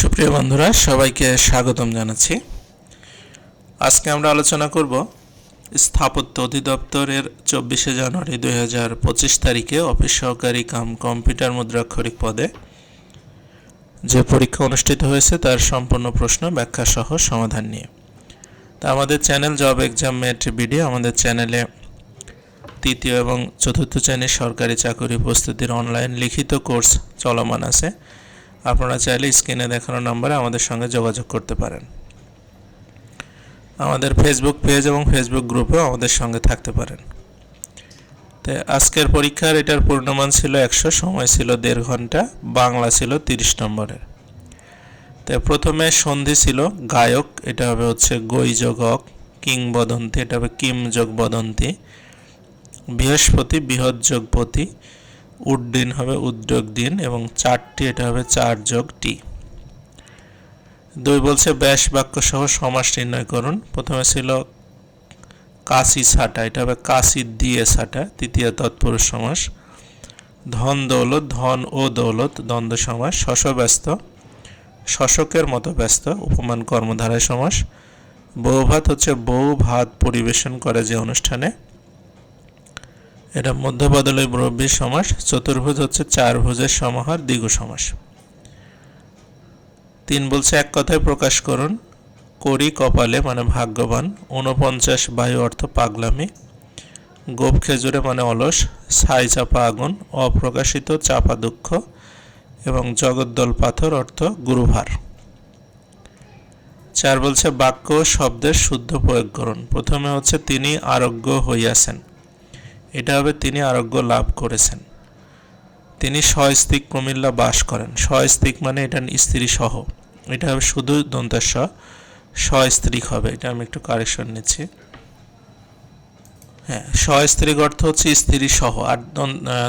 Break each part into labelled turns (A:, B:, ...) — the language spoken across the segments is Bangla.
A: সুপ্রিয় বন্ধুরা, সবাইকে স্বাগতম জানাচ্ছি। আজকে আমরা আলোচনা করব স্থাপত্য অধিদপ্তরের চব্বিশে জানুয়ারি দুই হাজার পঁচিশ তারিখে অফিস সহকারী কাম কম্পিউটার মুদ্রাক্ষরিক পদে যে পরীক্ষা অনুষ্ঠিত হয়েছে তার সম্পূর্ণ প্রশ্ন, ব্যাখ্যা সহ সমাধান নিয়ে। তা আমাদের channel job exam mate BD, আমাদের চ্যানেলে তৃতীয় এবং চতুর্থ শ্রেণির সরকারি চাকরি প্রস্তুতির অনলাইন লিখিত কোর্স চলমান আছে। আপনারা চাইলে স্ক্রিনে দেখানো নম্বরে আমাদের সঙ্গে যোগাযোগ করতে পারেন। আমাদের ফেসবুক পেজ এবং ফেসবুক গ্রুপেও আমাদের সঙ্গে থাকতে পারেন। তো আজকের পরীক্ষার এটার পূর্ণমান ছিল একশো, সময় ছিল দেড় ঘণ্টা, বাংলা ছিল তিরিশ নম্বরের। তো প্রথমে সন্ধি ছিল গায়ক, এটা হবে হচ্ছে গৈ যোগ কিংবদন্তি, এটা হবে কিম যোগ বদন্তি বৃহস্পতি, বৃহৎ যোগপতি উড্ডিন হবে উদ্যোগ দিন এবং চারটি, এটা হবে চার যোগ টি। দুই বলছে ব্যাস বাক্য সহ সমাস নির্ণয় করুন। প্রথমে ছিল কাশি ছাটা, এটা হবে কাশি দিয়ে ছাটা, তৃতীয় তৎপুরুষ সমাস। ধন দৌলত, ধন ও দৌলত, দ্বন্দ্ব সমাস, শশ ব্যস্ত, শশকের মতো ব্যস্ত, উপমান কর্মধারায় সমাস। বৌভাত হচ্ছে বউ ভাত পরিবেশন করে যে অনুষ্ঠানে। এটা মধ্যপদলয় মুরব্বী সমাস, চতুর্ভুজ হচ্ছে চার ভুজের সমাহার, দ্বিগু সমাস। তিন বলছে, এক কথায় প্রকাশ করুন, করি কপালে মানে ভাগ্যবান, ঊনপঞ্চাশ বায়ু অর্থ পাগলামি, গোপ খেজুরে মানে অলস, ছাই চাপা আগুন, অপ্রকাশিত চাপা দুঃখ, এবং জগদ্দল পাথর অর্থ গুরুভার। চার বলছে, বাক্য শব্দের শুদ্ধ প্রয়োগ করুন। প্রথমে হচ্ছে, তিনি আরোগ্য হইয়াছেন। এটা হবে তিনি আরোগ্য লাভ করেছেন। তিনি সস্তিক কুমিল্লা বাস করেন। সস্তিক মানে এটা স্ত্রী সহ। এটা হবে শুধু দন্তেশ সস্ত্রীক হবে। এটা আমি একটু কারেকশন নিচ্ছি। হ্যাঁ সস্ত্রীক অর্থ হচ্ছে স্ত্রী সহ। আর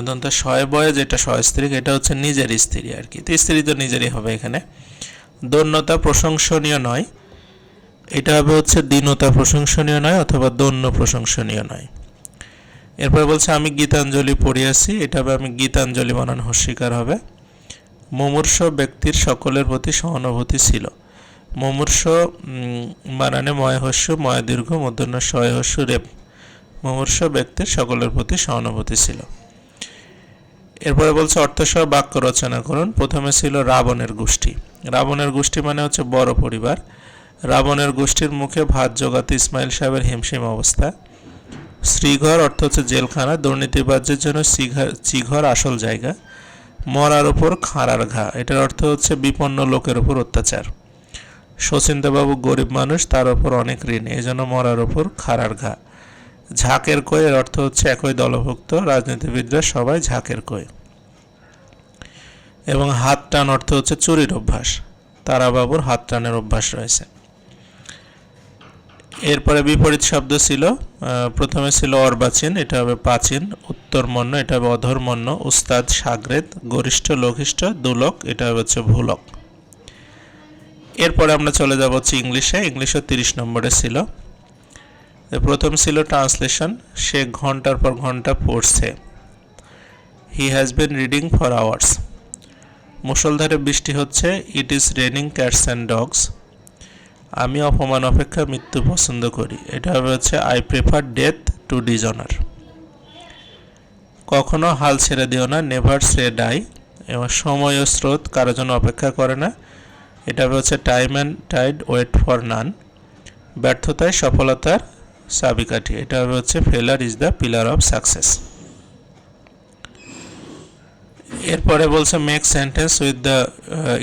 A: দন্ত শয় বয়ে যেটা সস্ত্রীক এটা হচ্ছে নিজের স্ত্রী আর কি। তো স্ত্রী তো নিজেরই হবে এখানে। দন্যতা প্রশংসনীয় নয়। এটা হবে হচ্ছে দীনতা প্রশংসনীয় নয় অথবা দন্য প্রশংসনীয় নয়। এরপর বলছে, আমি গীতাঞ্জলি পড়িয়াছি, এটা হবে আমি গীতাঞ্জলি বানান হস্বীকার হবে। মুমূর্ষ ব্যক্তির সকলের প্রতি সহানুভূতি ছিল। মুমূর্ষ বানানে ময় হস্য ময় দীর্ঘ মধ্যন্য শয় হস্য রেপ। মুমূর্ষ ব্যক্তির সকলের প্রতি সহানুভূতি ছিল। এরপরে বলছে অর্থসহ বাক্য রচনা করুন। প্রথমে ছিল রাবণের গোষ্ঠী। রাবণের গোষ্ঠী মানে হচ্ছে বড় পরিবার। রাবণের গোষ্ঠীর মুখে ভাত জোগাতে ইসমাইল সাহেবের হিমশিম অবস্থা। শ্রীঘর অর্থ হচ্ছে জেলখানা। দুর্নীতিবাজ্যের জন্য চিঘর আসল জায়গা। মরার ওপর খাঁড়ার ঘা। এটার অর্থ হচ্ছে বিপন্ন লোকের ওপর অত্যাচার। শচীন্দ্রবাবু গরিব মানুষ, তার ওপর অনেক ঋণ। এই জন্য মরার ওপর খাঁড়ার ঘা। ঝাঁকের কই, এর অর্থ হচ্ছে একই দলভুক্ত। রাজনীতিবিদরা সবাই ঝাঁকের কই। এবং হাত টান অর্থ হচ্ছে চুরির অভ্যাস। তারাবাবুর হাত টানের অভ্যাস রয়েছে। এরপরে বিপরীত শব্দ ছিল প্রথমে ছিল অর্বাচীন, এটা হবে প্রাচীন, উত্তরমন্য, এটা হবে অধর্মন্য, উস্তাদ সাগরেদ, গরিষ্ঠ, লঘিষ্ঠ, দুলক, এটা হচ্ছে ভুলক। এরপরে আমরা চলে যাব হচ্ছে ইংলিশে, ইংলিশও তিরিশ নম্বরে ছিল। প্রথম ছিল ট্রান্সলেশন, সে ঘণ্টার পর ঘণ্টা পড়ছে। He has been reading for hours মুসলধারে বৃষ্টি হচ্ছে it is raining cats and dogs আমি অপমান, অপেক্ষা মৃত্যু পছন্দ করি। এটা হবে হচ্ছে I prefer death to dishonour কখনো হাল ছেড়ে দিও না নেভার সে ডাই এবং সময় ও স্রোত কারও জন্য অপেক্ষা করে না। এটা হচ্ছে time and tide wait for none ব্যর্থতায় সফলতার চাবিকাঠি। এটা হচ্ছে failure is the pillar of success এরপরে বলছে make sentence with the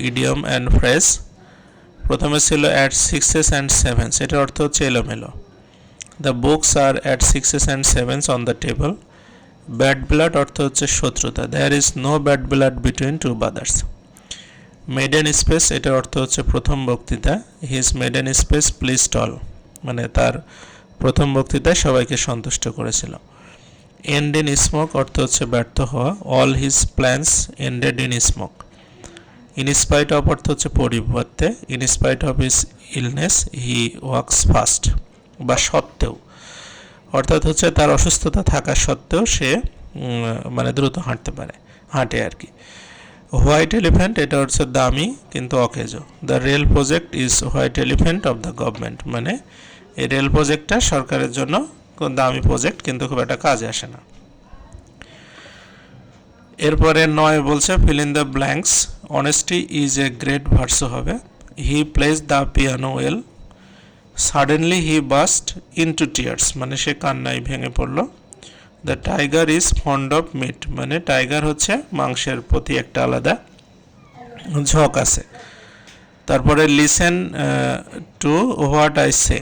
A: idiom and phrase প্রথমে ছিল অ্যাট সিক্সেস অ্যান্ড সেভেন্স এটার অর্থ হচ্ছে এলোমেলো। The books are at sixes and sevens on the table bad blood অর্থ হচ্ছে শত্রুতা। There is no bad blood between two brothers maiden speech এটার অর্থ হচ্ছে প্রথম বক্তৃতা। His maiden speech pleased all মানে তার প্রথম বক্তৃতায় সবাইকে সন্তুষ্ট করেছিল। এন্ড ইন স্মোক অর্থ হচ্ছে ব্যর্থ হওয়া। All his plans ended in smoke in spite of অর্থ হচ্ছে পরিবর্তে in spite of his illness he works fast বা সত্ত্বেও। অর্থাৎ হচ্ছে তার অসুস্থতা থাকা সত্ত্বেও সে মানে দ্রুত হাঁটতে পারে, হাঁটে আর কি। হোয়াইট এলিফ্যান্ট এটা হচ্ছে দামি কিন্তু অকেজো। The rail project is white elephant of the government মানে এই রেল প্রজেক্টটা সরকারের জন্য দামি প্রজেক্ট কিন্তু খুব একটা কাজে আসে না। এরপরে নয় বলছে fill in the blanks honesty is a great virtue হবে। He plays the piano well suddenly he burst into tears মানে সে কান্নায় ভেঙে পড়ল। The tiger is fond of meat মানে টাইগার হচ্ছে মাংসের প্রতি একটা আলাদা ঝোঁক আছে। তারপরে listen to what I say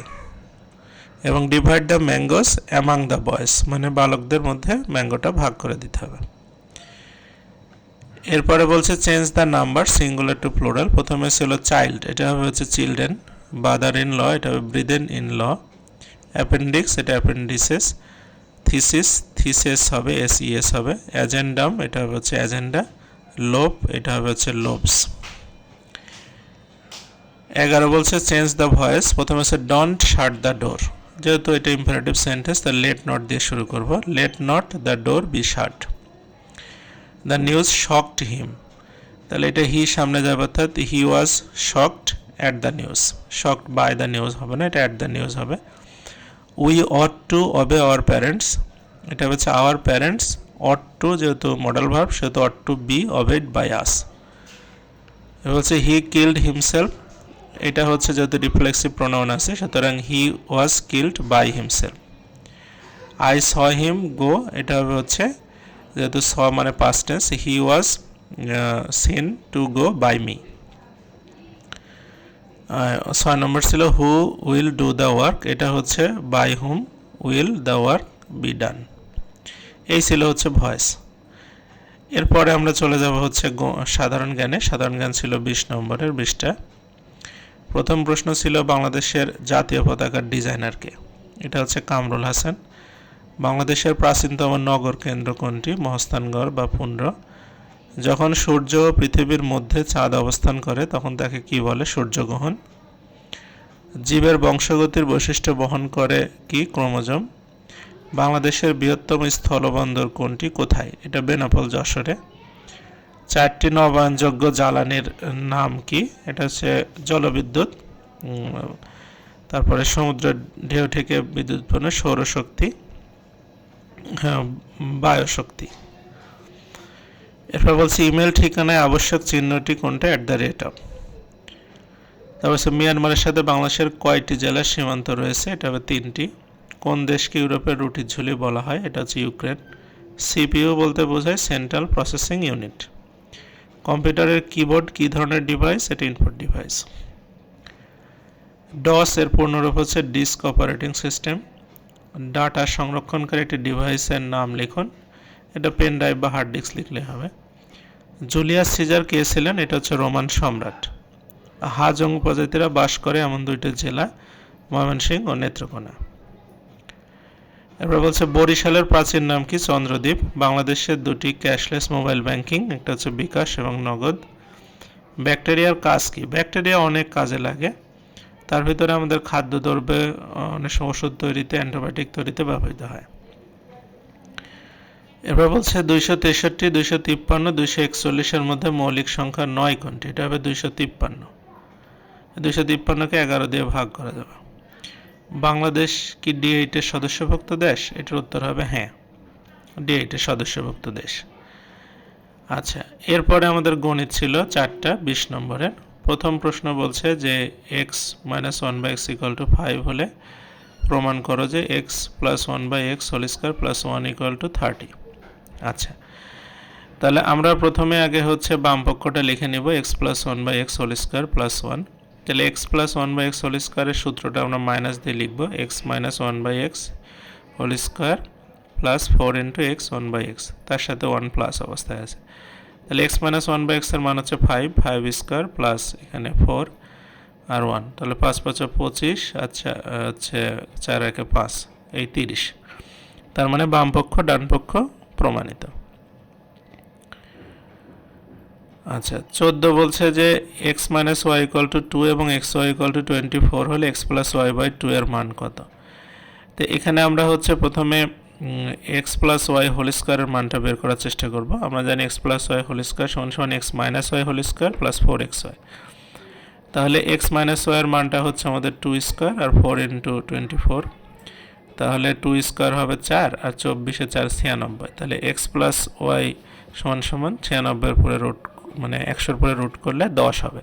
A: এবং divide the mangoes among the boys মানে বালকদের মধ্যে ম্যাঙ্গোটা ভাগ করে দিতে হবে। এরপরে বলছে change the number singular to plural প্রথমে ছিল চাইল্ড এটা হবে হচ্ছে চিলড্রেন বাদার ইন ল এটা হবে ব্রিদেন ইন ল অ্যাপেন্ডিক্স এটা অ্যাপেন্ডিসেস থিসিস থিসেস হবে এস ইএস হবে অ্যাজেন্ডাম এটা হবে হচ্ছে অ্যাজেন্ডা লোপ এটা হবে হচ্ছে লোপস এগারো বলছে চেঞ্জ দ্য ভয়েস প্রথমে হচ্ছে ডন্ট শাট দ্য ডোর যেহেতু এটা ইম্পারেটিভ সেন্টেন্স তা লেট নট দিয়ে শুরু করব। Let not the door be shut the news shocked him তাহলে এটা হি সামনে যাবে, অর্থাৎ he was shocked at the news shocked by the news হবে না, এটা অ্যাট দ্য নিউজ হবে। We ought to obey our parents এটা হচ্ছে আওয়ার প্যারেন্টস অট টু যেহেতু মডেল ভার্ব সেহেতু ought to be obeyed by us এবার হচ্ছে হি কিল্ড হিমসেলফ এটা হচ্ছে যেহেতু রিফ্লেক্সিভ প্রোনাউন আছে, সুতরাং he was killed by himself I saw him go এটা হবে হচ্ছে যেহেতু স মানে past tense he was seen to go by me ছয় নম্বর ছিল who will do the work এটা হচ্ছে by whom will the work be done এই ছিল হচ্ছে ভয়েস এরপরে আমরা চলে যাব হচ্ছে সাধারণ জ্ঞানে। সাধারণ জ্ঞান ছিল বিশ নম্বরের বিশটা। প্রথম প্রশ্ন ছিল বাংলাদেশের জাতীয় পতাকার ডিজাইনারকে এটা হচ্ছে কামরুল হাসান। বাংলাদেশের প্রাচীনতম নগর কেন্দ্র কোনটি? মহস্তানগড় বা পুন্ড্র। যখন সূর্য পৃথিবীর মধ্যে চাঁদ অবস্থান করে, তখন তাকে কি বলে? সূর্যগ্রহণ। জীবের বংশগতির বৈশিষ্ট্য বহন করে কি? ক্রোমোজম। বাংলাদেশের বৃহত্তম স্থলবন্দর কোনটি? কোথায়? এটা বেনাপল যশোরে। চারটি নবায়নযোগ্য জ্বালানির নাম কি? এটা হচ্ছে জলবিদ্যুৎ তারপরে সমুদ্রের ঢেউ থেকে বিদ্যুৎ সৌরশক্তি। হ্যাঁ বায়ুশক্তি। এরপর বলছি, ইমেল ঠিকানায় আবশ্যক চিহ্নটি কোনটা? অ্যাট দ্য রেট অফ তারপর হচ্ছে মিয়ানমারের সাথে বাংলাদেশের কয়টি জেলার সীমান্ত রয়েছে? এটা হবে তিনটি। কোন দেশকে ইউরোপের রুটির ঝুলি বলা হয়? এটা হচ্ছে ইউক্রেন। সিপিইউ বলতে বোঝায় সেন্ট্রাল প্রসেসিং ইউনিট কম্পিউটারের কিবোর্ড কী ধরনের ডিভাইস এটা ইনপুট ডিভাইস ডস এর পূর্ণরূপ হচ্ছে ডিস্ক অপারেটিং সিস্টেম ডাটা সংরক্ষণকারী একটি ডিভাইসের নাম লিখুন। এটা পেন ড্রাইভ বা হার্ড ডিস্ক লিখলে হবে। জুলিয়াস সিজার কে ছিলেন, এটা হচ্ছে রোমান সম্রাট। হাজং উপজাতিরা বাস করে এমন দুইটি জেলা, ময়মনসিংহ ও নেত্রকোনা। এরপর বলছে, বরিশালের প্রাচীন নাম কি? চন্দ্রদ্বীপ। বাংলাদেশের দুটি ক্যাশলেস মোবাইল ব্যাংকিং একটা হচ্ছে বিকাশ এবং নগদ। ব্যাকটেরিয়ার কাজ কি? ব্যাকটেরিয়া অনেক কাজে লাগে। তার ভিতরে আমাদের খাদ্য খাদ্যদ্রব্যে অনেক ওষুধ তৈরিতে, অ্যান্টিবায়োটিক তৈরিতে ব্যবহৃত হয়। এবার বলছে দুইশো তেষট্টি, দুইশো তিপ্পান্ন, দুইশো একচল্লিশের মধ্যে মৌলিক সংখ্যা নয় কোনটি? এটা হবে দুইশো তিপ্পান্ন। দুইশো তিপ্পান্নকে এগারো দিয়ে ভাগ করা যাবে। বাংলাদেশ কি ডি এইটের সদস্যভুক্ত দেশ? এটার উত্তর হবে হ্যাঁ। ডি এইটের সদস্যভুক্ত দেশ। আচ্ছা এরপরে আমাদের গণিত ছিল চারটা, বিশ নম্বরের। প্রথম প্রশ্ন বলছে যে x minus one by x equal to five হলে প্রমাণ করো যে x plus one by x whole square plus one equal to thirty আচ্ছা তাহলে আমরা প্রথমে আগে হচ্ছে বাম পক্ষটা লিখে নেব x plus one by x whole square plus one তাহলে x plus one by x whole স্কোয়ারের সূত্রটা আমরা মাইনাস দিয়ে লিখব x minus one by x whole square plus four into x one by x তার সাথে ওয়ান প্লাস অবস্থায় আছে। তাহলে এক্স মাইনাস ওয়ান বাই এক্সের মান হচ্ছে ফাইভ ফাইভ স্কোয়ার প্লাস এখানে ফোর আর ওয়ান তাহলে পাঁচ পাঁচে পঁচিশ আচ্ছা হচ্ছে চার একে পাঁচ, এই তিরিশ। তার মানে বাম পক্ষ, ডান পক্ষ প্রমাণিত। আচ্ছা চোদ্দ বলছে যে x minus y equal to two এবং x y equal to twenty four হলে x plus y by two এর মান কত? তো এখানে আমরা হচ্ছে প্রথমে এক্স প্লাস ওয়াই হোল স্কোয়ারের মানটা বের করার চেষ্টা করব। আমরা জানি x plus y whole square সমান সমান x minus y whole square plus four x y তাহলে এক্স মাইনাস ওয়াইয়ের মানটা হচ্ছে আমাদের টু স্কোয়ার আর ফোর ইন্টু টোয়েন্টি ফোর তাহলে টু স্কোয়ার হবে চার আর চব্বিশে চার ছিয়ানব্বই। তাহলে এক্স প্লাস ওয়াই সমান সমান ছিয়ানব্বইয়ের পরে রুট মানে একশোর পরে রুট করলে দশ হবে।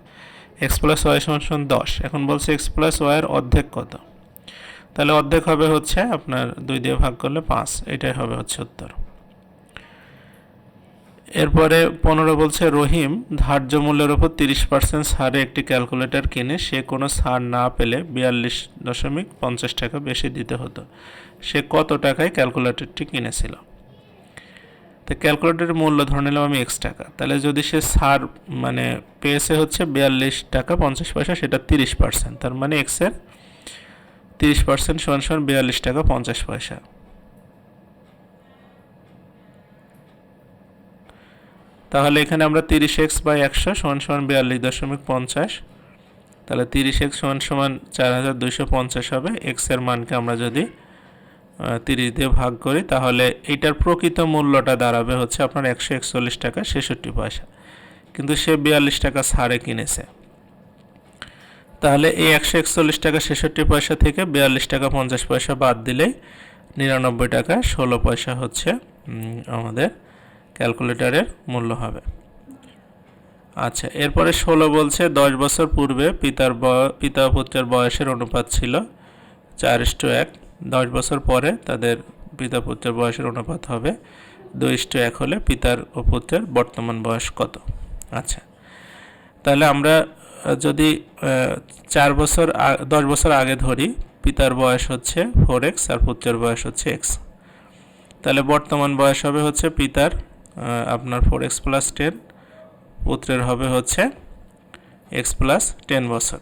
A: এক্স প্লাস ওয়াই সমান সমান দশ। এখন বলছে এক্স প্লাস ওয়াইয়ের অর্ধেক কত? তাহলে অর্ধেক হবে হচ্ছে আপনার দুই দিয়ে ভাগ করলে পাঁচ, এটাই হবে হচ্ছে উত্তর। এরপরে পনেরো বলছে, রহিম, ধার্য মূল্যের ওপর তিরিশ পার্সেন্ট ছাড়ে একটি ক্যালকুলেটর কিনে, সে কোনো ছাড় না পেলে বিয়াল্লিশ দশমিক পঞ্চাশ টাকা বেশি দিতে হতো। সে কত টাকায় ক্যালকুলেটরটি কিনেছিল? তো ক্যালকুলেটরের মূল্য ধরে নিলাম আমি এক্স টাকা। তাহলে যদি সে ছাড় মানে পেয়েছে হচ্ছে বিয়াল্লিশ টাকা পঞ্চাশ পয়সা, সেটা তিরিশ পার্সেন্ট তার মানে এক্সের তিরিশ পার্সেন্ট সমান সমান বিয়াল্লিশ টাকা পঞ্চাশ পয়সা। তাহলে এখানে আমরা তিরিশ এক্স বাই একশো সমান সমান বিয়াল্লিশ দশমিক পঞ্চাশ। তাহলে তিরিশ এক্স সমান সমান চার হাজার দুইশো পঞ্চাশ হবে। এক্সের মানকে আমরা যদি তিরিশ দিয়ে ভাগ করি, তাহলে এইটার প্রকৃত মূল্যটা দাঁড়াবে হচ্ছে আপনার একশো একচল্লিশ টাকা ছেষট্টি পয়সা। কিন্তু সে বিয়াল্লিশ টাকা ছাড়ে কিনেছে। তাহলে এই একশো একচল্লিশ টাকা ছেষট্টি পয়সা থেকে বিয়াল্লিশ টাকা পঞ্চাশ পয়সা বাদ দিলেই নিরানব্বই টাকা ষোলো পয়সা হচ্ছে আমাদের ক্যালকুলেটরের মূল্য হবে। আচ্ছা এরপরে ষোলো বলছে, দশ বছর পূর্বে পিতার পিতা পুত্রের বয়সের অনুপাত ছিল চার ইস্টু এক। দশ বছর পরে তাদের পিতা পুত্রের বয়সের অনুপাত হবে দুই ইস্টু এক হলে পিতার ও পুত্রের বর্তমান বয়স কত। আচ্ছা তাহলে আমরা যদি চার বছর দশ বছর আগে ধরি, পিতার বয়স হচ্ছে ফোর এক্স আর পুত্রের বয়স হচ্ছে এক্স তাহলে বর্তমান বয়স হবে হচ্ছে পিতার আপনার ফোর এক্স প্লাস টেন পুত্রের হবে হচ্ছে এক্স প্লাস টেন বছর।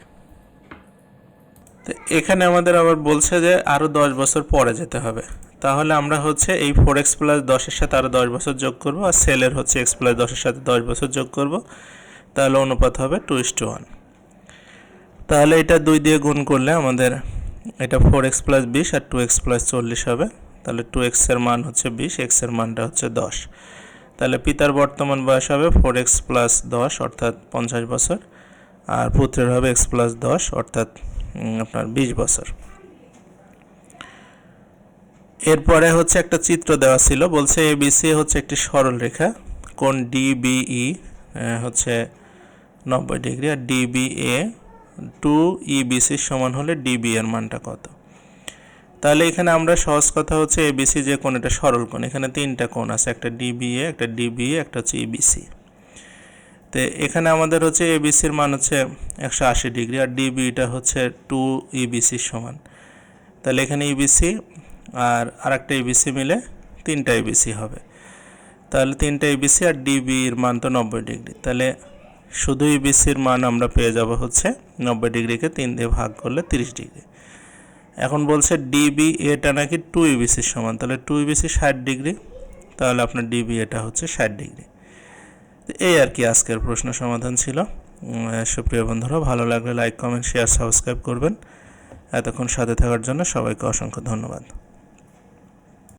A: তো এখানে আমাদের আবার বলছে যে আরও দশ বছর পরে যেতে হবে। তাহলে আমরা হচ্ছে এই ফোর এক্স প্লাস দশের সাথে আরও দশ বছর যোগ করব আর সেলের হচ্ছে এক্স প্লাস দশের সাথে দশ বছর যোগ করব। তাহলে অনুপাত হবে টু ইস টু ওয়ান তাহলে এটা দুই দিয়ে গুণ করলে আমাদের এটা ফোর এক্স প্লাস বিশ আর টু এক্স প্লাস চল্লিশ হবে। তাহলে টু এক্সের মান হচ্ছে বিশ এক্সের মানটা হচ্ছে দশ। তাহলে পিতার বর্তমান বয়স হবে ফোর এক্স প্লাস দশ, অর্থাৎ পঞ্চাশ বছর। আর পুত্রের হবে এক্স প্লাস দশ, অর্থাৎ আপনার বিশ বছর। এরপরে হচ্ছে একটা চিত্র দেওয়া ছিল, বলছে এবিসি হচ্ছে একটি সরল রেখা কোন ডিবিই হচ্ছে নব্বই ডিগ্রি আর ডিবিএ টু ইবিসির সমান হলে ডিবি এর মানটা কত? তাহলে এখানে আমরা সহজ কথা হচ্ছে এবিসি যে কোন এটা সরল কোণ, এখানে তিনটা কোণ আছে, একটা ডিবিএ একটা ডিবিএ, একটা হচ্ছে ইবিসি। তো এখানে আমাদের হচ্ছে এবিসির মান হচ্ছে একশো আশি ডিগ্রি আর ডিবিটা হচ্ছে টু ইবিসির সমান। তাহলে এখানে ইবিসি আর আরেকটা ইবিসি মিলে তিনটা ইবিসি হবে। তাহলে তিনটা ইবিসি আর ডিবির মান তো নব্বই ডিগ্রি। তাহলে শুধু ইবিসির মান আমরা পেয়ে যাব হচ্ছে নব্বই ডিগ্রিকে তিন দিয়ে ভাগ করলে তিরিশ ডিগ্রি। এখন বলছে ডিবি এটা নাকি টু ইবিসির সমান, তাহলে টু ইবিসি ষাট ডিগ্রি, তাহলে আপনার ডিবি এটা হচ্ছে ষাট ডিগ্রি। এই আর কি আজকের প্রশ্ন সমাধান ছিল। সুপ্রিয় বন্ধুরা, ভালো লাগলে লাইক কমেন্ট শেয়ার সাবস্ক্রাইব করবেন। এতক্ষণ সাথে থাকার জন্য সবাইকে অসংখ্য ধন্যবাদ।